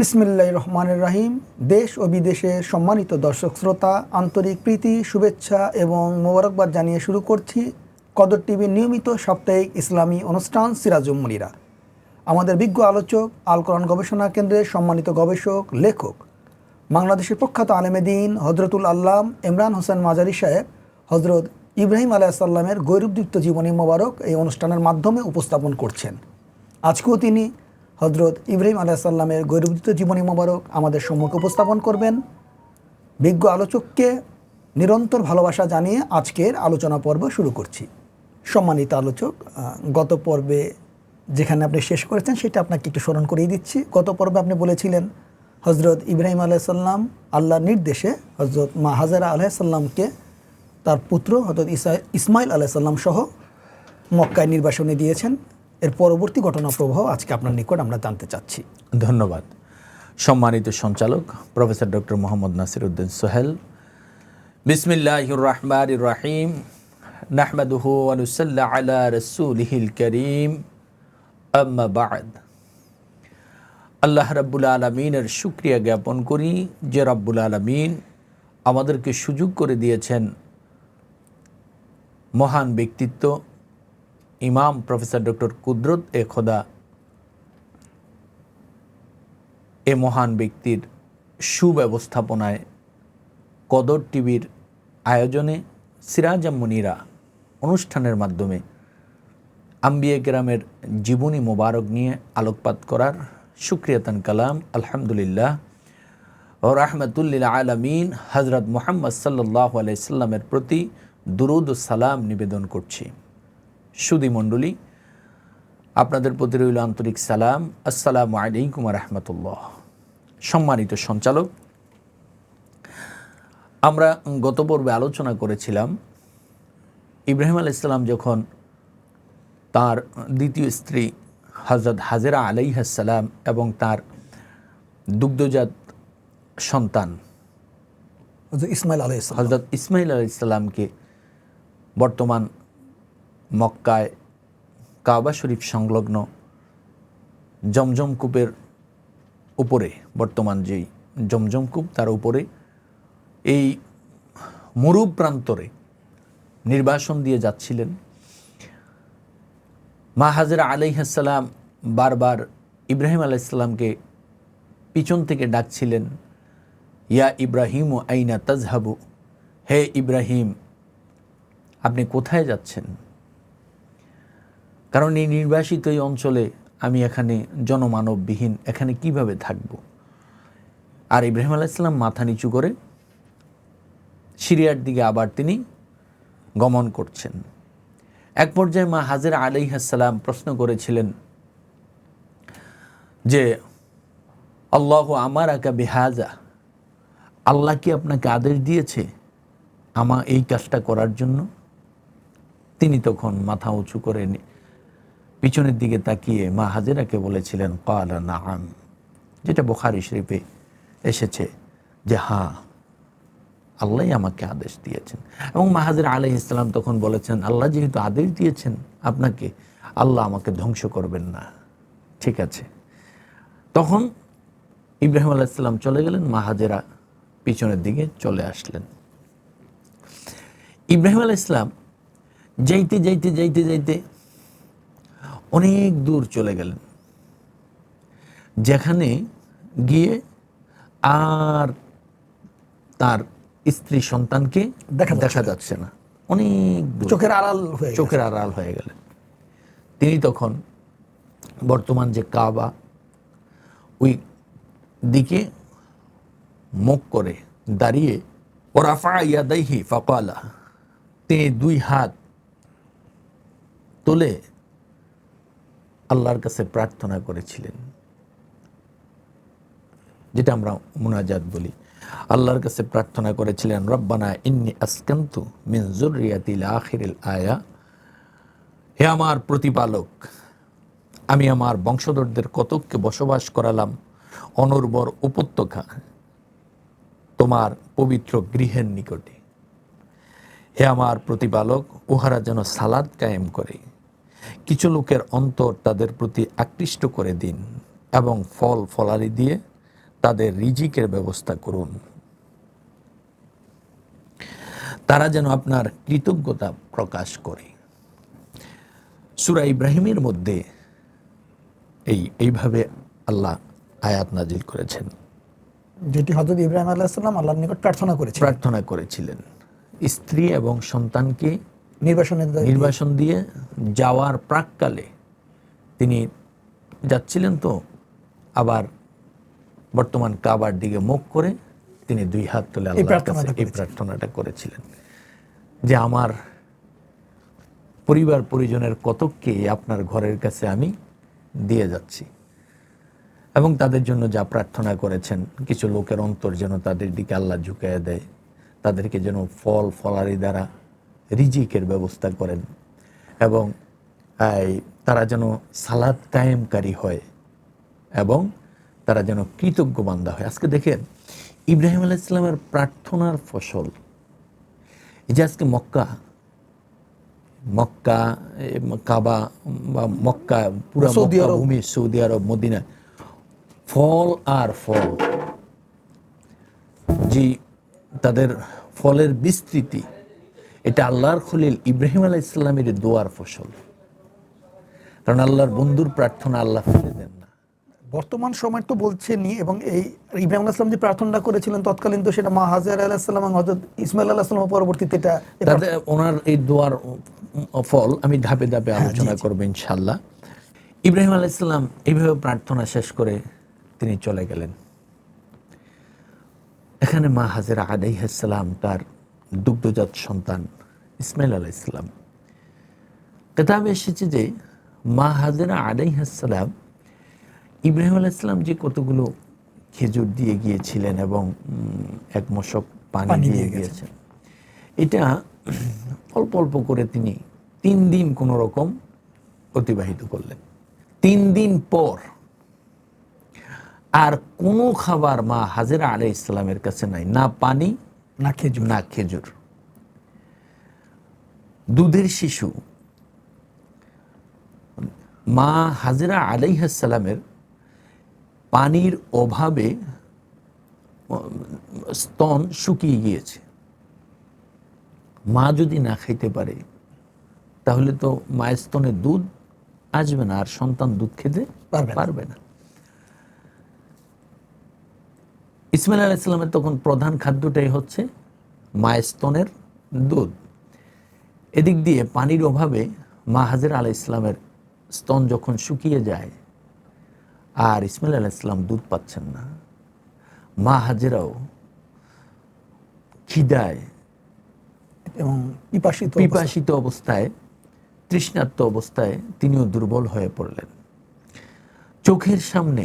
বিসমিল্লাহ রহমানের রাহিম। দেশ ও বিদেশে সম্মানিত দর্শক শ্রোতা, আন্তরিক প্রীতি, শুভেচ্ছা এবং মোবারকবাদ জানিয়ে শুরু করছি কদর টিভির নিয়মিত সাপ্তাহিক ইসলামী অনুষ্ঠান সিরাজুম্মনিরা আমাদের বিজ্ঞ আলোচক আল কোরআন গবেষণা কেন্দ্রের সম্মানিত গবেষক, লেখক, বাংলাদেশের প্রখ্যাত আলেমেদিন হজরতুল আল্লাম ইমরান হোসেন মাজারি সাহেব হজরত ইব্রাহিম আলাহ সাল্লামের গৈরবদীপ্ত জীবনী মোবারক এই অনুষ্ঠানের মাধ্যমে উপস্থাপন করছেন। আজকেও তিনি হজরত ইব্রাহিম আলাইসাল্লামের গৈরবদীপ্ত জীবনী মোবারক আমাদের সম্মুখে উপস্থাপন করবেন। বিজ্ঞ আলোচককে নিরন্তর ভালোবাসা জানিয়ে আজকের আলোচনা পর্ব শুরু করছি। সম্মানিত আলোচক গত পর্বে যেখানে আপনি শেষ করেছেন সেটা আপনাকে একটু স্মরণ করিয়ে দিচ্ছি। গত পর্বে আপনি বলেছিলেন হজরত ইব্রাহিম আলাইসাল্লাম আল্লাহর নির্দেশে হজরত মা হাজারা আলাইসাল্লামকে তার পুত্র হজরত ইসা ইসমাইল আলাইসাল্লাম সহ মক্কায় নির্বাসনে দিয়েছেন। এর পরবর্তী ঘটনা প্রবাহ আজকে আপনার নিকট আমরা জানতে চাচ্ছি। ধন্যবাদ। সম্মানিত সঞ্চালক, প্রফেসর ডক্টর মোহাম্মদ নাসির উদ্দিন সোহেল। বিসমিল্লাহির রহমান রাহিম নাহমাদুহু আনুসাল্লাহ আলা রসুলহিল করিম। আম্মা বাদ। আল্লাহ রাব্বুল আলমিনের শুক্রিয়া জ্ঞাপন করি যে রাব্বুল আলমিন আমাদেরকে সুযোগ করে দিয়েছেন মহান ব্যক্তিত্ব ইমাম প্রফেসর ডক্টর কুদরত এ খোদা এ মহান ব্যক্তির সুব্যবস্থাপনায় কদর টিভির আয়োজনে সিরাজাম মুনিরা অনুষ্ঠানের মাধ্যমে আম্বিয়া গ্রামের জীবনী মোবারক নিয়ে আলোকপাত করার সুক্রিয়াতান কালাম, আলহামদুলিল্লাহ। ও রাহমাতুল্লিল আলমিন হজরত মোহাম্মদ সাল্লাহ আলাইসাল্লামের প্রতি দুরুদ সালাম নিবেদন করছি। সুদী মণ্ডলী আপনাদের প্রতি রইল আন্তরিক সালাম। আসসালামু আলাইকুম রহমতুল্লাহ। সম্মানিত সঞ্চালক আমরা গত পর্বে আলোচনা করেছিলাম ইব্রাহিম আল ইসলাম যখন তার দ্বিতীয় স্ত্রী হজরত হাজেরা আলাইহাসাল্লাম এবং তার দুগ্ধজাত সন্তান হজরত ইসমাইল আলাইসাল্লাম হজরত ইসমাইল আলাইসাল্লামকে বর্তমান মক্কায় কাবা শরীফ সংলগ্ন জমজম কূপের উপরে, বর্তমান যেই জমজম কূপ তার উপরে এই মরু প্রান্তরে নির্বাসন দিয়ে যাচ্ছিলেন। মা হাজরা আলাইহাসাল্লাম বারবার ইব্রাহিম আলাইসাল্লামকে পিছন থেকে ডাকছিলেন, ইয়া ইব্রাহিম ও আইনা তাজহাবু? হে ইব্রাহিম, আপনি কোথায় যাচ্ছেন? কারণ এই নির্বাসিত এই অঞ্চলে আমি এখানে জনমানববিহীন, এখানে কীভাবে থাকব? আর ইব্রাহিম আলাহ ইসলাম মাথা নিচু করে সিরিয়ার দিকে আবার তিনি গমন করছেন। এক পর্যায়ে মা হাজের আলাইহাসাল্লাম প্রশ্ন করেছিলেন যে, আল্লাহ আমার আকা বেহাজা, আল্লাহ কি আপনাকে আদেশ দিয়েছে আমা এই কাজটা করার জন্য? তিনি তখন মাথা উঁচু করে পিছনের দিকে তাকিয়ে মা হাজেরাকে বলেছিলেন কালা নাম যেটা বোখারি শরীফে এসেছে যে হ্যাঁ আল্লাহ আমাকে আদেশ দিয়েছেন। এবং মাহাজের আলাই ইসলাম তখন বলেছেন, আল্লাহ যেহেতু আদেশ দিয়েছেন আপনাকে, আল্লাহ আমাকে ধ্বংস করবেন না। ঠিক আছে। তখন ইব্রাহিম আলাইসাল্লাম চলে গেলেন মাহাজেরা পিছনের দিকে চলে আসলেন। ইব্রাহিম আলাহ ইসলাম যাইতে যাইতে যাইতে যাইতে অনেক দূর চলে গেলেন। যেখানে গিয়ে আর তার স্ত্রী সন্তানকে দেখা দেখা যাচ্ছে না। অনেক চোখের আড়াল হয়ে চোখের আড়াল হয়ে গেলেন। তিনি তখন বর্তমান যে কাবা ওই দিকে মুখ করে দাঁড়িয়ে ওরাফা ইয়াদাইহি ফাকালা। তিনি দুই হাত তুলে আল্লাহর কাছে প্রার্থনা করেছিলেন। যেটা আমরা মুনাজাত বলি। আল্লাহর কাছে প্রার্থনা করেছিলেন, রব্বানা ইন্নি আসকান্তু মিন জুররিয়াতিল আখিরিল আয়া। হে আমার প্রতিপালক, আমি আমার বংশধরদের কতককে বসবাস করালাম, অনুর্বর উপত্যকা তোমার পবিত্র গৃহের নিকটে। হে আমার প্রতিপালক, উহারা যেন সালাদ কায়েম করে। কিছু লোকের অন্তর তাদের প্রতি আকৃষ্ট করে দিন এবং ফল ফলারি দিয়ে তাদের রিজিকের ব্যবস্থা করুন। তারা যেন আপনার কৃতজ্ঞতা প্রকাশ করে। সুরা ইব্রাহিমের মধ্যে এই এইভাবে আল্লাহ আয়াত নাজিল করেছেন। যেটি হজরত ইব্রাহিম আলাহিসাল্লাম আল্লাহর নিকট প্রার্থনা করেছেন প্রার্থনা করেছিলেন। স্ত্রী এবং সন্তানকে নির্বাসনের দায়িত্ব- নির্বাসন দিয়ে যাওয়ার প্রাককালে তিনি যাচ্ছিলেন তো আবার বর্তমান কাবার দিকে মুখ করে তিনি দুই হাত তুলে এই প্রার্থনাটা করেছিলেন। যে আমার পরিবার পরিজনের কতককে আপনার ঘরের কাছে আমি দিয়ে যাচ্ছি এবং তাদের জন্য যা প্রার্থনা করেছেন কিছু লোকের অন্তর যেন তাদের দিকে আল্লাহ ঝুঁকিয়ে দেয় তাদেরকে যেন ফল ফলারি দ্বারা রিজিকের ব্যবস্থা করেন এবং তারা যেন সালাদ কায়েমকারী হয় এবং তারা যেন কৃতজ্ঞ বান্ধা হয় আজকে দেখেন ইব্রাহিম আলাহ ইসলামের প্রার্থনার ফসল এই যে আজকে মক্কা মক্কা কাবা বা মক্কা পুরো সৌদি আরব। ভূমি সৌদি আরব মদিনা ফল আর ফল যে তাদের ফলের বিস্তৃতি এটা আল্লাহর খলিল ইব্রাহিম আলাহ ইসলামের দোয়ার ফসল। কারণ আল্লাহর বন্ধুর প্রার্থনা আল্লাহ ফেলে দেন না। বর্তমান সময় তো বলছেনই এবং এই ইব্রাহিম আলাহিসাম যে প্রার্থনা করেছিলেন তৎকালীন তো সেটা মা হাজার আলাহিসাল্লাম এবং হজরত ইসমাইল আলাহিসাল্লাম পরবর্তীতে এটা তাদের ওনার এই দোয়ার ফল আমি ধাপে ধাপে আলোচনা করব ইনশাল্লাহ ইব্রাহিম আলাইসাল্লাম এইভাবে প্রার্থনা শেষ করে তিনি চলে গেলেন। এখানে মা হাজেরা আলাইহাসাল্লাম তার দুগ্ধজাত সন্তান ইসমাইল আলাহ ইসলাম কেতাবে এসেছে যে মা হাজেরা আলাইহাসাল্লাম ইব্রাহিম আলাইসাল্লাম যে কতগুলো খেজুর দিয়ে গিয়েছিলেন এবং এক মশক পানি দিয়ে গিয়েছেন। এটা অল্প অল্প করে তিনি তিন দিন কোনো রকম অতিবাহিত করলেন। তিন দিন পর আর কোনো খাবার মা হাজেরা আলাই ইসলামের কাছে নাই না পানি না খেজুর। না খেজুর। দুধের শিশু। মা হাজরা আলাইহাসালামের পানির অভাবে স্তন শুকিয়ে গিয়েছে। মা যদি না খাইতে পারে তাহলে তো মায়ের স্তনে দুধ আসবে না আর সন্তান দুধ খেতে পারবে না। পারবে না ইসমাইল আলাহ ইসলামের তখন প্রধান খাদ্যটাই হচ্ছে মায়ের স্তনের দুধ। এদিক দিয়ে পানির অভাবে মা হাজির আলাহ ইসলামের স্তন যখন শুকিয়ে যায় আর ইসমাইল আলাহ ইসলাম দুধ পাচ্ছেন না। মা হাজেরাও খিদায় এবং পিপাসিত পিপাসিত অবস্থায় তৃষ্ণার্ত অবস্থায় তিনিও দুর্বল হয়ে পড়লেন। চোখের সামনে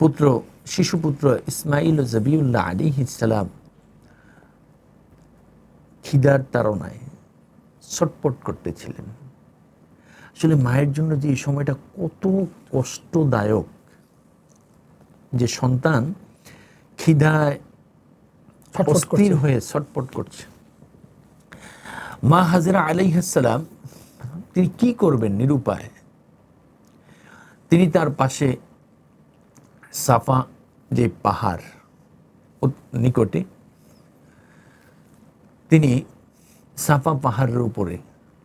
পুত্র শিশুপুত্র ইসমাইল জবিউল্লাহ আলী ইসালাম খিদার তাড়নায় ছটপট করতেছিলেন। আসলে মায়ের জন্য যে এই সময়টা কত কষ্টদায়ক যে সন্তান খিদায় অস্থির হয়ে ছটপট করছে। মা হাজরা আলাইহাসালাম তিনি কি করবেন নিরুপায়? তিনি তার পাশে সাফা যে পাহাড় নিকটে তিনি সাফা পাহাড়ের উপরে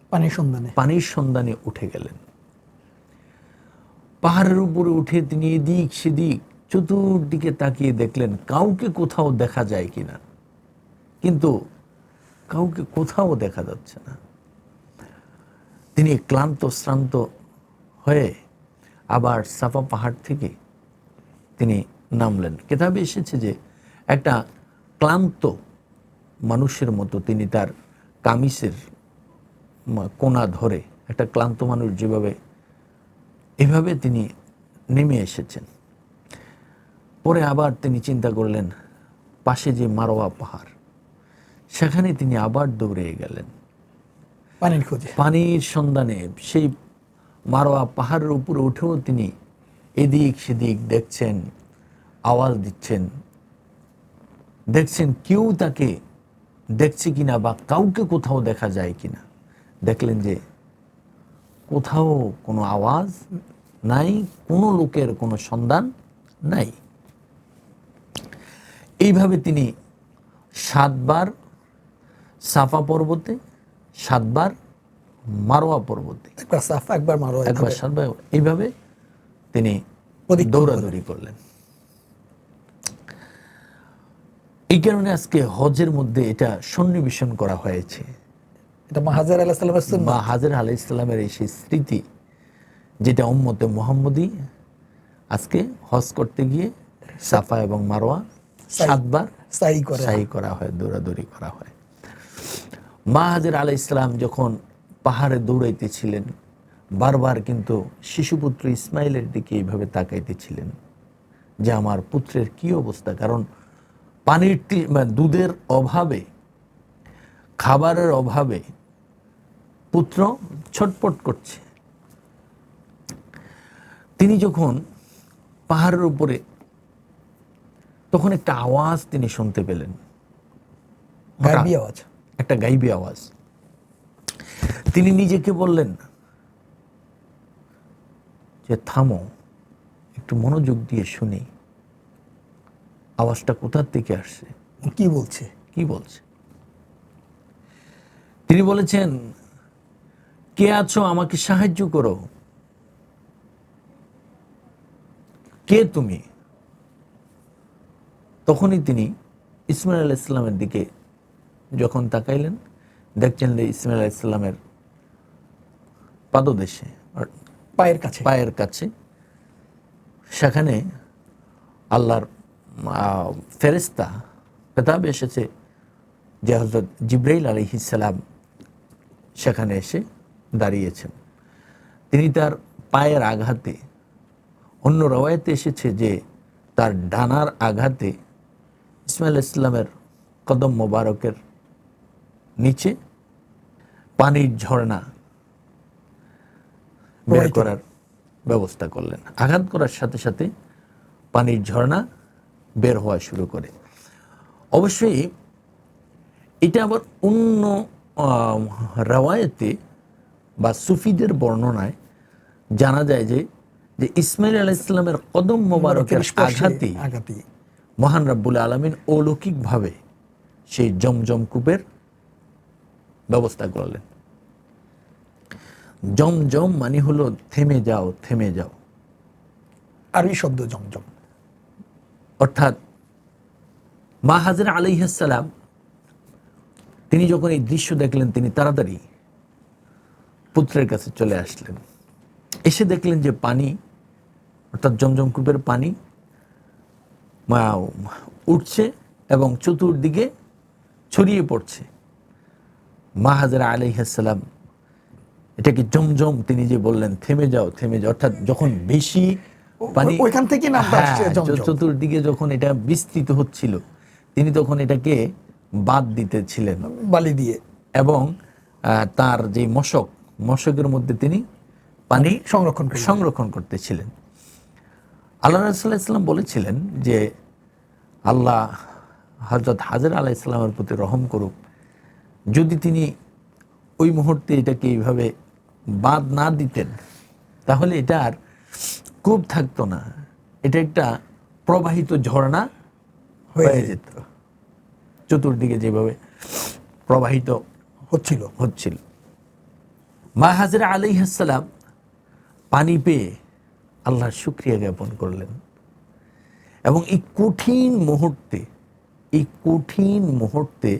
পানির সন্ধানে। পানির সন্ধানে উঠে গেলেন। পাহাড়ের উপরে উঠে তিনি এদিক সেদিক চতুর্দিকে তাকিয়ে দেখলেন কাউকে কোথাও দেখা যায় কিনা। কিন্তু কাউকে কোথাও দেখা যাচ্ছে না। তিনি ক্লান্ত শ্রান্ত হয়ে আবার সাফা পাহাড় থেকে তিনি নামলেন। কেতাবে এসেছে যে একটা ক্লান্ত মানুষের মতো তিনি তার কামিসের কোনা ধরে একটা ক্লান্ত মানুষ যেভাবে এভাবে তিনি নেমে এসেছেন। পরে আবার তিনি চিন্তা করলেন পাশে যে মারোয়া পাহাড় সেখানে তিনি আবার দৌড়ে গেলেন। পানির খোঁজে। পানির সন্ধানে সেই মারোয়া পাহাড়ের উপরে উঠেও তিনি এদিক সেদিক দেখছেন আওয়াজ দিচ্ছেন। দেখছেন কেউ তাকে দেখছে কিনা বা কাউকে কোথাও দেখা যায় কিনা। দেখলেন যে কোথাও কোনো আওয়াজ নাই কোনো লোকের কোনো সন্ধান নাই। এইভাবে তিনি সাতবার সাফা পর্বতে সাতবার মারোয়া পর্বতে। একবার সাফ একবার মারো একবার সাতবার এইভাবে তিনি দৌড়াদৌড়ি করলেন। এই কারণে আজকে হজের মধ্যে এটা সন্নিবেশন করা হয়েছে। এটা মাহাজার আলাহ সাল্লামের। বা হাজার আলাই ইসলামের এই সেই স্মৃতি যেটা উম্মতে মোহাম্মদী আজকে হজ করতে গিয়ে সাফা এবং মারোয়া সাতবার সাই করে। সাই করা হয় দৌড়াদৌড়ি করা হয়। মা হাজির আলাই ইসলাম যখন পাহাড়ে দৌড়াইতেছিলেন বারবার কিন্তু শিশুপুত্র ইসমাইলের দিকে এইভাবে তাকাইতেছিলেন যে আমার পুত্রের কি অবস্থা? কারণ পানির দুধের অভাবে খাবারের অভাবে পুত্র ছটপট করছে। তিনি যখন পাহাড়ের উপরে তখন একটা আওয়াজ তিনি শুনতে পেলেন। গার্বি আওয়াজ। একটা গাইবি আওয়াজ। তিনি নিজেকে বললেন যে থামো একটু মনোযোগ দিয়ে শুনি। আওয়াজটা কোথার থেকে আসছে? কি বলছে? কি বলছে? তিনি বলেছেন কে আছো? আমাকে সাহায্য করো। কে তুমি? তখনই তিনি ইসমাইল আলাহ ইসলামের দিকে যখন তাকাইলেন দেখছেন যে ইসমাইল আলাহ ইসলামের পাদদেশে পায়ের কাছে। পায়ের কাছে সেখানে আল্লাহর ফেরেস্তা কেতাবে এসেছে যে হজরত জিব্রাইল আলহিসাল্লাম সেখানে এসে দাঁড়িয়েছেন। তিনি তার পায়ের আঘাতে অন্য রওয়ায়তে এসেছে যে তার ডানার আঘাতে ইসমাইল ইসলামের কদম মোবারকের নিচে পানির ঝর্ণা বের করার ব্যবস্থা করলেন। আঘাত করার সাথে সাথে পানির ঝর্ণা বের হওয়া শুরু করে। অবশ্যই এটা আবার অন্য রাওয়ায়েতে বা সুফিদের বর্ণনায় জানা যায় যে যে ইসমাইল আলাহ ইসলামের কদম মোবারকের আঘাতে আঘাতে মহান রাব্বুল আলমিন অলৌকিকভাবে সেই জমজম কূপের ব্যবস্থা করলেন। জমজম মানে হলো থেমে যাও থেমে যাও। আরবি শব্দ জমজম। অর্থাৎ মা হাজির আলাইহাসালাম তিনি যখন এই দৃশ্য দেখলেন, তিনি তাড়াতাড়ি পুত্রের কাছে চলে আসলেন। এসে দেখলেন যে পানি, অর্থাৎ জমজম কূপের পানি উঠছে এবং চতুর্দিকে ছড়িয়ে পড়ছে। মা হাজারা আলাইহাসালাম এটাকে জমজম তিনি যে বললেন, থেমে যাও থেমে যাও, অর্থাৎ যখন বেশি ওইখান থেকেই নামটা আসছে হ্যাঁ, চতুর্দিকে যখন এটা বিস্তৃত হচ্ছিল তিনি তখন এটাকে বাদ দিতেছিলেন। বালি দিয়ে। এবং তার যে মশক মশকের মধ্যে তিনি পানি সংরক্ষণ সংরক্ষণ করতেছিলেন। আল্লাহ রাসুল্লাহ ইসলাম বলেছিলেন যে আল্লাহ হজরত হাজার আলাহ ইসলামের প্রতি রহম করুক। যদি তিনি ওই মুহূর্তে এটাকে এইভাবে বাদ না দিতেন তাহলে এটা আর কূপ থাকতো না এটা একটা প্রবাহিত ঝর্ণা হয়ে যেত। চতুর্দিকে যেভাবে প্রবাহিত হচ্ছিল। হচ্ছিল। মা হাজরা আলাইহাসালাম পানি পেয়ে আল্লাহর শুক্রিয়া জ্ঞাপন করলেন। এবং এই কঠিন মুহূর্তে এই কঠিন মুহূর্তে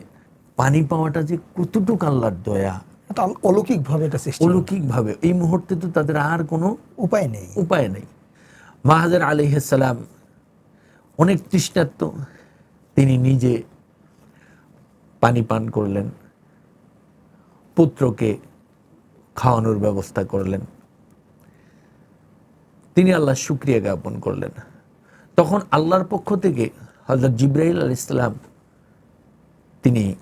পানি পাওয়াটা যে কতটুক আল্লাহর দয়া এটা অলৌকিক ভাবে এটা সৃষ্টি অলৌকিকভাবে। এই মুহূর্তে তো তাদের আর কোনো উপায় নেই। উপায় নেই। মাহাজার আলিহাসালাম অনেক তৃষ্ণার্ত। তিনি নিজে পানি পান করলেন। পুত্রকে খাওয়ানোর ব্যবস্থা করলেন। তিনি আল্লাহ শুক্রিয়া জ্ঞাপন করলেন। তখন আল্লাহর পক্ষ থেকে হজরত জিব্রাহিল আল ইসলাম তিনি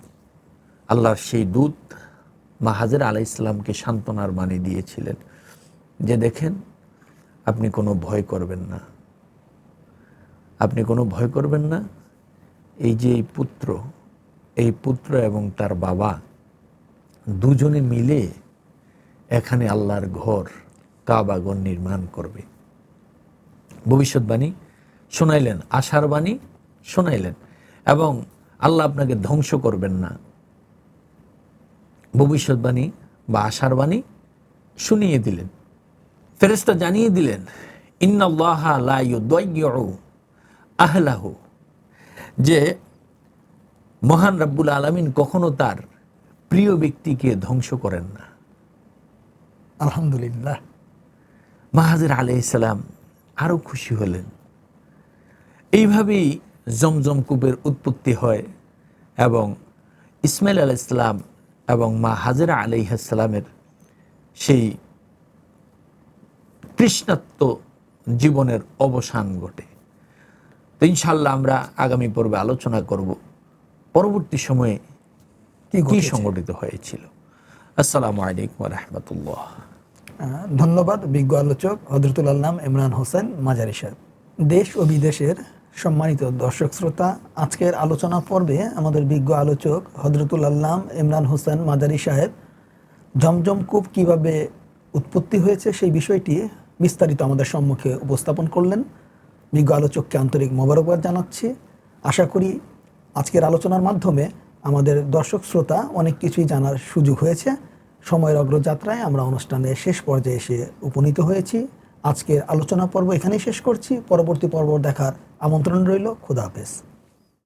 আল্লাহর সেই দূত মাহাজের আলাহ ইসলামকে সান্ত্বনার বাণী দিয়েছিলেন যে দেখেন, আপনি কোনো ভয় করবেন না। আপনি কোনো ভয় করবেন না। এই যে এই পুত্র এই পুত্র এবং তার বাবা দুজনে মিলে এখানে আল্লাহর ঘর কাবাগর নির্মাণ করবে। ভবিষ্যৎবাণী শোনাইলেন, আশার বাণী শোনাইলেন এবং আল্লাহ আপনাকে ধ্বংস করবেন না। ভবিষ্যৎবাণী বা আশার বাণী শুনিয়ে দিলেন। ফেরেস্তা জানিয়ে দিলেন আহলাহু। যে মহান রাব্বুল আলামিন কখনো তার প্রিয় ব্যক্তিকে ধ্বংস করেন না। আলহামদুলিল্লাহ। মাহাজির আলাইসালাম আরও খুশি হলেন। এইভাবেই জমজম কূপের উৎপত্তি হয় এবং ইসমাইল আলাইসালাম এবং মা হাজরা আলাইহাসালামের সেই কৃষ্ণাত্ম জীবনের অবসান ঘটে। তো ইনশাল্লাহ আমরা আগামী পর্বে আলোচনা করব। পরবর্তী সময়ে কি কি সংগঠিত হয়েছিল? আসসালামু আলাইকুম রহমতুল্লাহ। ধন্যবাদ বিজ্ঞ আলোচক হজরতুল আল্লাম ইমরান হোসেন মাজারি সাহেব। দেশ ও বিদেশের সম্মানিত দর্শক শ্রোতা, আজকের আলোচনা পর্বে আমাদের বিজ্ঞ আলোচক হজরতুল আল্লাম ইমরান হোসেন মাজারি সাহেব জমজম কূপ কীভাবে উৎপত্তি হয়েছে সেই বিষয়টি বিস্তারিত আমাদের সম্মুখে উপস্থাপন করলেন। বিজ্ঞ আলোচককে আন্তরিক মোবারকবাদ জানাচ্ছি। আশা করি আজকের আলোচনার মাধ্যমে আমাদের দর্শক শ্রোতা অনেক কিছুই জানার সুযোগ হয়েছে। সময়ের অগ্রযাত্রায় আমরা অনুষ্ঠানের শেষ পর্যায়ে এসে উপনীত হয়েছি। আজকের আলোচনা পর্ব এখানেই শেষ করছি। পরবর্তী পর্ব দেখার আমন্ত্রণ রইল। খুদা হাফেজ।